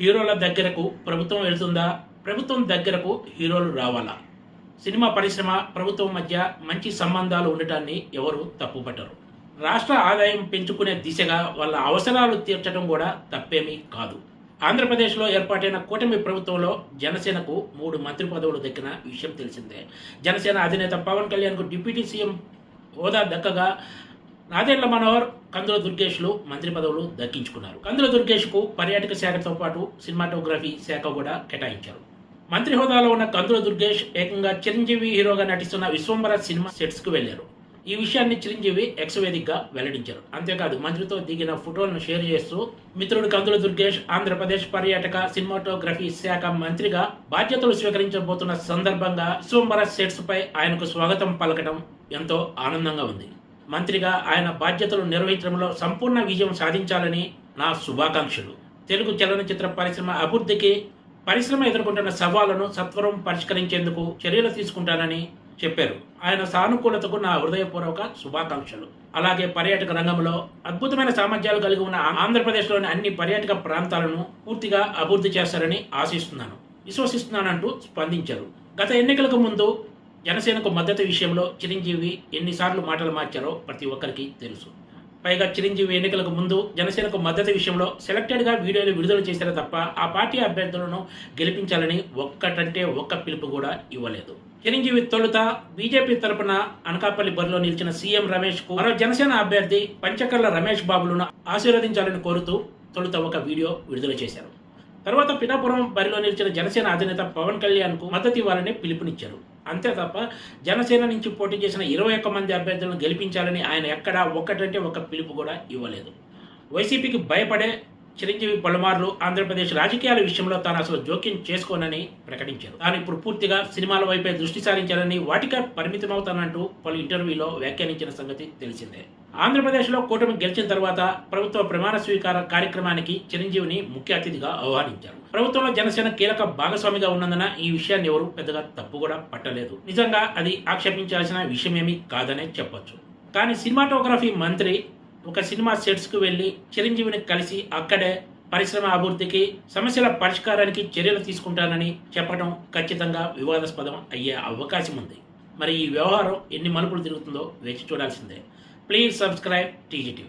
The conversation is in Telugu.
హీరోల దగ్గరకు ప్రభుత్వం వెళ్తుందా? ప్రభుత్వం దగ్గరకు హీరోలు రావాలా? సినిమా పరిశ్రమ ప్రభుత్వం మధ్య మంచి సంబంధాలు ఉండటాన్ని ఎవరు తప్పుపట్టరు. రాష్ట్ర ఆదాయం పెంచుకునే దిశగా వాళ్ళ అవసరాలు తీర్చడం కూడా తప్పేమీ కాదు. ఆంధ్రప్రదేశ్లో ఏర్పాటైన కూటమి ప్రభుత్వంలో జనసేనకు మూడు మంత్రి పదవులు దక్కిన విషయం తెలిసిందే. జనసేన అధినేత పవన్ కళ్యాణ్కు డిప్యూటీ సీఎం హోదా దక్కగా నాదెండ్ల మనోహర్ కందుల దుర్గేష్లు మంత్రి పదవులు దక్కించుకున్నారు. కందుల దుర్గేష్కు పర్యాటక శాఖతో పాటు సినిమాటోగ్రఫీ శాఖ కూడా కేటాయించారు. మంత్రి హోదాలో ఉన్న కందుల దుర్గేష్ ఏకంగా చిరంజీవి హీరోగా నటిస్తున్న విశ్వంబర సినిమా సెట్స్కు వెళ్ళారు ఈ విషయాన్ని చిరంజీవి ఎక్స్వేదిక్గా వెల్లడించారు. అంతేకాదు మంత్రితో దిగిన ఫోటోలను షేర్ చేస్తూ మిత్రుడు కందుల దుర్గేష్ ఆంధ్రప్రదేశ్ పర్యాటక సినిమాటోగ్రఫీ శాఖ మంత్రిగా బాధ్యతలు స్వీకరించబోతున్న సందర్భంగా విశ్వంబర సెట్స్ పై ఆయనకు స్వాగతం పలకడం ఎంతో ఆనందంగా ఉంది. మంత్రిగా ఆయన బాధ్యతలు నిర్వహించడంలో సంపూర్ణ విజయం సాధించాలని నా శుభాకాంక్షలు. తెలుగు చలనచిత్ర పరిశ్రమ అభివృద్ధికి పరిశ్రమ ఎదుర్కొంటున్న సవాళ్ళను సత్వరం పరిష్కరించేందుకు చర్యలు తీసుకుంటానని చెప్పారు. ఆయన సానుకూలతకు నా హృదయపూర్వక శుభాకాంక్షలు. అలాగే పర్యాటక రంగంలో అద్భుతమైన సామర్థ్యాలు కలిగి ఉన్న ఆంధ్రప్రదేశ్లోని అన్ని పర్యాటక ప్రాంతాలను పూర్తిగా అభివృద్ధి చేస్తారని ఆశిస్తున్నాను. విశ్వసిస్తున్నానంటూ స్పందించారు. గత ఎన్నికలకు ముందు జనసేనకు మద్దతు విషయంలో చిరంజీవి ఎన్నిసార్లు మాటలు మార్చారో ప్రతి ఒక్కరికి తెలుసు. పైగా చిరంజీవి ఎన్నికలకు ముందు జనసేనకు మద్దతు విషయంలో సెలెక్టెడ్గా వీడియోలు విడుదల చేశారు తప్ప ఆ పార్టీ అభ్యర్థులను గెలిపించాలని ఒక్కటంటే ఒక్క పిలుపు కూడా ఇవ్వలేదు. చిరంజీవి తొలుత బీజేపీ తరపున అనకాపల్లి బరిలో నిలిచిన సీఎం రమేష్కు మరో జనసేన అభ్యర్థి పంచకర్ల రమేష్ బాబులను ఆశీర్వదించాలని కోరుతూ తొలుత ఒక వీడియో విడుదల చేశారు. తర్వాత పిఠాపురం బరిలో నిలిచిన జనసేన అధినేత పవన్ కళ్యాణ్కు మద్దతు ఇవ్వాలని పిలుపునిచ్చారు. అంతే తప్ప జనసేన నుంచి పోటీ చేసిన ఇరవై ఒక్క మంది అభ్యర్థులను గెలిపించాలని ఆయన ఎక్కడా ఒక్కటంటే ఒక పిలుపు కూడా ఇవ్వలేదు. వైసీపీకి భయపడే చిరంజీవి పలుమార్లు ఆంధ్రప్రదేశ్ రాజకీయాల విషయంలో తాను అసలు జోక్యం చేసుకోనని ప్రకటించారు. తాను ఇప్పుడు పూర్తిగా సినిమాల వైపే దృష్టి సారించాలని వాటికే పరిమితమవుతానంటూ పలు ఇంటర్వ్యూలో వ్యాఖ్యానించిన సంగతి తెలిసిందే. ఆంధ్రప్రదేశ్లో కూటమి గెలిచిన తర్వాత ప్రభుత్వ ప్రమాణ స్వీకార కార్యక్రమానికి చిరంజీవిని ముఖ్య అతిథిగా ఆహ్వానించారు. ప్రభుత్వంలో జనసేన కీలక భాగస్వామిగా ఉన్నందున ఈ విషయాన్ని ఎవరు పెద్దగా తప్పు కూడా పట్టలేదు. నిజంగా అది ఆక్షేపించాల్సిన విషయమేమీ కాదనే చెప్పొచ్చు. కానీ సినిమాటోగ్రఫీ మంత్రి ఒక సినిమా సెట్స్కు వెళ్ళి చిరంజీవిని కలిసి అక్కడే పరిశ్రమ అభివృద్ధికి సమస్యల పరిష్కారానికి చర్యలు తీసుకుంటానని చెప్పడం ఖచ్చితంగా వివాదాస్పదం అయ్యే అవకాశం ఉంది. మరి ఈ వ్యవహారం ఎన్ని మలుపులు తిరుగుతుందో వేచి చూడాల్సిందే. Please subscribe TGTV